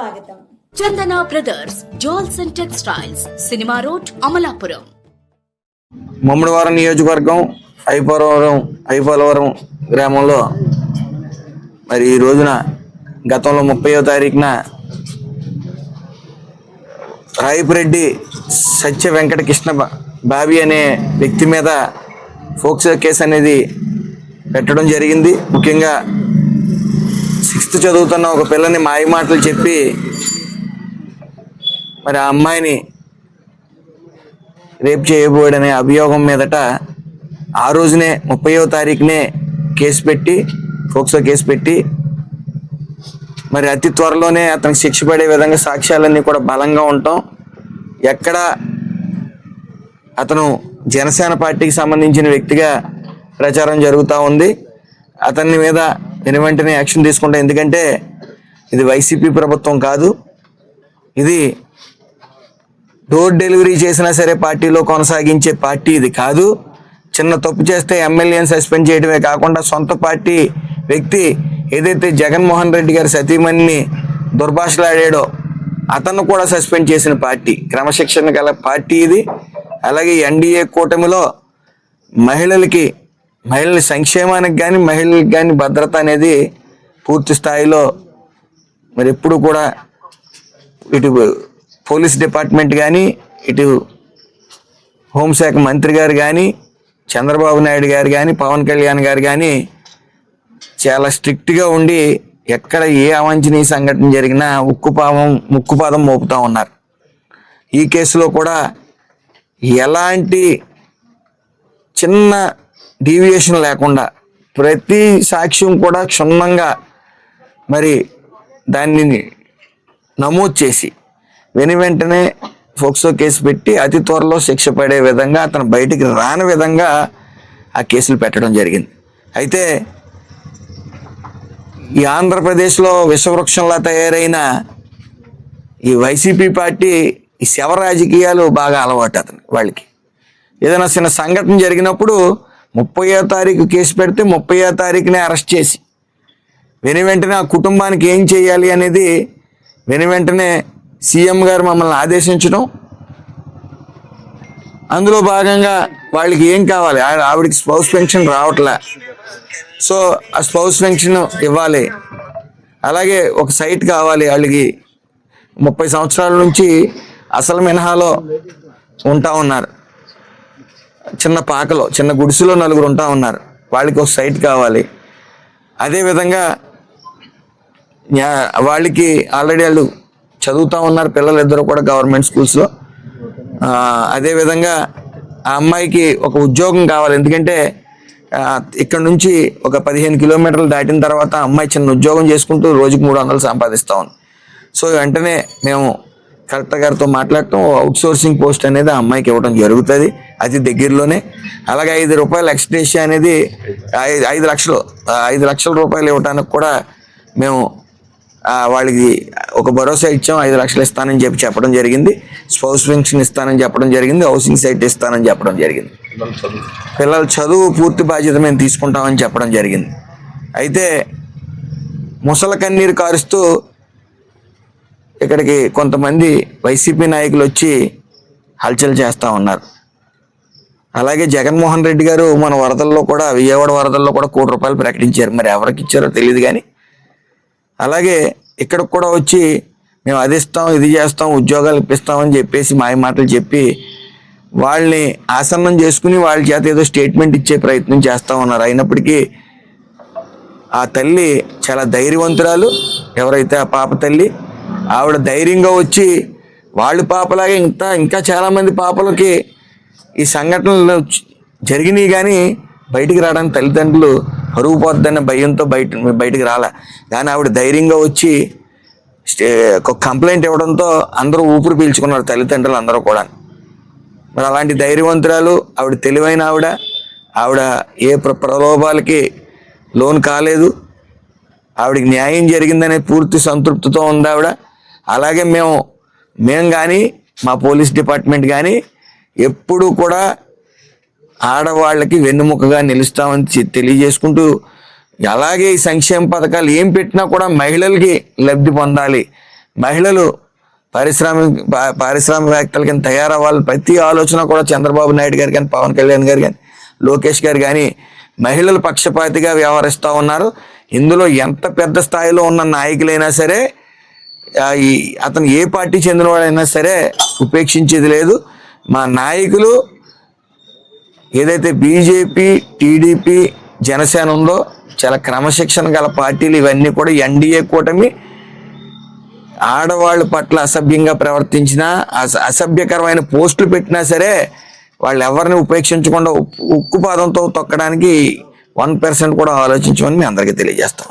స్వాగతం. Chandana brothers jewels and textiles cinema road Amalapuram. Mummidivaram నియోజకవర్గం ఐపోలవరం ఐపోలవరం గ్రామంలో మరి ఈ రోజున గతంలో ముప్పయో తారీఖున రాయిపురెడ్డి సత్య వెంకట కృష్ణ బాబీ అనే వ్యక్తి మీద ఫోక్సో కేసు అనేది పెట్టడం జరిగింది. ముఖ్యంగా సిక్స్త్ చదువుతున్న ఒక పిల్లని మాయ మాటలు చెప్పి మరి ఆ అమ్మాయిని రేప్ చేయబోడనే అభియోగం మీదట ఆ రోజునే ముప్పయో తారీఖునే కేసు పెట్టి ఫోక్సో కేసు పెట్టి మరి అతి త్వరలోనే అతనికి శిక్ష పడే విధంగా సాక్ష్యాలన్నీ కూడా బలంగా ఉంటాం. ఎక్కడ అతను జనసేన పార్టీకి సంబంధించిన వ్యక్తిగా ప్రచారం జరుగుతూ ఉంది. అతని మీద వెను వెంటనే యాక్షన్ తీసుకుంటాం. ఎందుకంటే ఇది వైసీపీ ప్రభుత్వం కాదు. ఇది డోర్ డెలివరీ చేసినా సరే పార్టీలో కొనసాగించే పార్టీ ఇది కాదు. చిన్న తప్పు చేస్తే ఎమ్మెల్యేని సస్పెండ్ చేయడమే కాకుండా సొంత పార్టీ వ్యక్తి ఏదైతే జగన్మోహన్ రెడ్డి గారి సతీమణిని దుర్భాషలాడాడో అతను కూడా సస్పెండ్ చేసిన పార్టీ. క్రమశిక్షణ గల పార్టీ ఇది. అలాగే ఎన్డీఏ కూటమిలో మహిళలకి మహిళల సంక్షేమానికి కానీ మహిళలకు కానీ భద్రత అనేది పూర్తి స్థాయిలో మరి ఎప్పుడు కూడా ఇటు పోలీస్ డిపార్ట్మెంట్ కానీ ఇటు హోంశాఖ మంత్రి గారు కానీ చంద్రబాబు నాయుడు గారు కానీ పవన్ కళ్యాణ్ గారు కానీ చాలా స్ట్రిక్ట్గా ఉండి ఎక్కడ ఏ అవాంఛనీయ సంఘటన జరిగినా ఉక్కుపాదం ముక్కుపాదం మోపుతా ఉన్నారు. ఈ కేసులో కూడా ఎలాంటి చిన్న డీవియేషన్ లేకుండా ప్రతి సాక్ష్యం కూడా క్షుణ్ణంగా మరి దాన్ని నమోదు చేసి వెను వెంటనే ఫోక్సో కేసు పెట్టి అతి త్వరలో శిక్ష పడే విధంగా అతను బయటికి రాని విధంగా ఆ కేసులు పెట్టడం జరిగింది. అయితే ఈ ఆంధ్రప్రదేశ్లో విషవృక్షంలా తయారైన ఈ వైసీపీ పార్టీ ఈ శవ రాజకీయాలు బాగా అలవాటు అతను వాళ్ళకి. ఏదైనా చిన్న సంఘటన జరిగినప్పుడు ముప్పయో తారీఖు కేసు పెడితే ముప్పయో తారీఖునే అరెస్ట్ చేసి వెను వెంటనే ఆ కుటుంబానికి ఏం చేయాలి అనేది వెను వెంటనే సీఎం గారు మమ్మల్ని ఆదేశించడం. అందులో భాగంగా వాళ్ళకి ఏం కావాలి? ఆ- ఆవిడకి స్పౌస్ పెన్షన్ రావట్లే. సో ఆ స్పౌస్ పెన్షన్ ఇవ్వాలి. అలాగే ఒక సైట్ కావాలి వాళ్ళకి. ముప్పై సంవత్సరాల నుంచి అసలు మినహాలో ఉంటా ఉన్నారు. చిన్న పాకలో చిన్న గుడిసెలో నలుగురు ఉంటా ఉన్నారు. వాళ్ళకి ఒక సైట్ కావాలి. అదేవిధంగా వాళ్ళకి ఆల్రెడీ వాళ్ళు చదువుతూ ఉన్నారు. పిల్లలు ఇద్దరు కూడా గవర్నమెంట్ స్కూల్స్లో. అదేవిధంగా ఆ అమ్మాయికి ఒక ఉద్యోగం కావాలి. ఎందుకంటే ఇక్కడ నుంచి ఒక పదిహేను కిలోమీటర్లు దాటిన తర్వాత అమ్మాయి చిన్న ఉద్యోగం చేసుకుంటూ రోజుకి మూడు వందలు సంపాదిస్తూ ఉంది. సో వెంటనే మేము కలెక్టర్ గారితో మాట్లాడటం అవుట్ సోర్సింగ్ పోస్ట్ అనేది ఆ అమ్మాయికి ఇవ్వడం జరుగుతుంది. అది దగ్గరలోనే. అలాగే ఐదు రూపాయల ఎక్స్ట్రేషియా అనేది ఐదు లక్షలు ఐదు లక్షల రూపాయలు ఇవ్వడానికి కూడా మేము వాళ్ళకి ఒక భరోసా ఇచ్చాం. ఐదు లక్షలు ఇస్తానని చెప్పి చెప్పడం జరిగింది. స్పౌస్ పెన్షన్ ఇస్తానని చెప్పడం జరిగింది. హౌసింగ్ సైట్ ఇస్తానని చెప్పడం జరిగింది. పిల్లల చదువు పూర్తి బాధ్యత మేము తీసుకుంటామని చెప్పడం జరిగింది. అయితే ముసల కన్నీరు కారుస్తూ ఇక్కడికి కొంతమంది వైసీపీ నాయకులు వచ్చి హల్చల్ చేస్తూ ఉన్నారు. అలాగే జగన్మోహన్ రెడ్డి గారు మన వరదల్లో కూడా విజయవాడ వరదల్లో కూడా కోటి రూపాయలు ప్రకటించారు. మరి ఎవరికి ఇచ్చారో తెలియదు కానీ. అలాగే ఇక్కడికి కూడా వచ్చి మేము అది ఇస్తాం ఇది చేస్తాం ఉద్యోగాలు ఇప్పిస్తామని చెప్పేసి మాయ మాటలు చెప్పి వాళ్ళని ఆసన్నం చేసుకుని వాళ్ళ చేత ఏదో స్టేట్మెంట్ ఇచ్చే ప్రయత్నం చేస్తూ ఉన్నారు. అయినప్పటికీ ఆ తల్లి చాలా ధైర్యవంతురాలు. ఎవరైతే ఆ పాప తల్లి ఆవిడ ధైర్యంగా వచ్చి వాళ్ళు పాపలాగే ఇంకా ఇంకా చాలామంది పాపలకి ఈ సంఘటనలు జరిగినాయి కానీ బయటికి రావడానికి తల్లిదండ్రులు పరుగు పోద్దన్న భయంతో బయట బయటికి రాలే. కానీ ఆవిడ ధైర్యంగా వచ్చి స్టే ఒక కంప్లైంట్ ఇవ్వడంతో అందరూ ఊపిరి పీల్చుకున్నారు తల్లిదండ్రులు అందరూ కూడా. మరి అలాంటి ధైర్యవంతురాలు ఆవిడ తెలివైన ఆవిడ ఆవిడ ఏ ప్ర ప్రలోభాలకి లోన్ కాలేదు. ఆవిడకి న్యాయం జరిగిందనే పూర్తి సంతృప్తితో ఉంది ఆవిడ. అలాగే మేము మేము కానీ మా పోలీస్ డిపార్ట్మెంట్ కానీ ఎప్పుడూ కూడా ఆడవాళ్ళకి వెన్నుముకగా నిలుస్తామని తెలియజేసుకుంటూ అలాగే ఈ సంక్షేమ పథకాలు ఏం పెట్టినా కూడా మహిళలకి లబ్ధి పొందాలి. మహిళలు పారిశ్రామిక పా- పారిశ్రామికవేత్తల కింద తయారవ్వాలి. ప్రతి ఆలోచన కూడా చంద్రబాబు నాయుడు గారు కానీ పవన్ కళ్యాణ్ గారు కానీ లోకేష్ గారు కానీ మహిళలు పక్షపాతిగా వ్యవహరిస్తూ ఉన్నారు. ఇందులో ఎంత పెద్ద స్థాయిలో ఉన్న నాయకులైనా సరే అతను ఏ పార్టీ చెందినవాడైనా సరే ఉపేక్షించేది లేదు. మా నాయకులు ఏదైతే బీజేపీ టీడీపీ జనసేన ఉందో చాలా క్రమశిక్షణ గల పార్టీలు ఇవన్నీ కూడా ఎన్డీఏ కూటమి ఆడవాళ్ళ పట్ల అసభ్యంగా ప్రవర్తించినా అస- అసభ్యకరమైన పోస్టులు పెట్టినా సరే వాళ్ళు ఎవరిని ఉపేక్షించకుండా ఉప్పు- పాదంతో తొక్కడానికి వన్ పర్సెంట్ కూడా ఆలోచించమని మీ అందరికీ తెలియజేస్తాం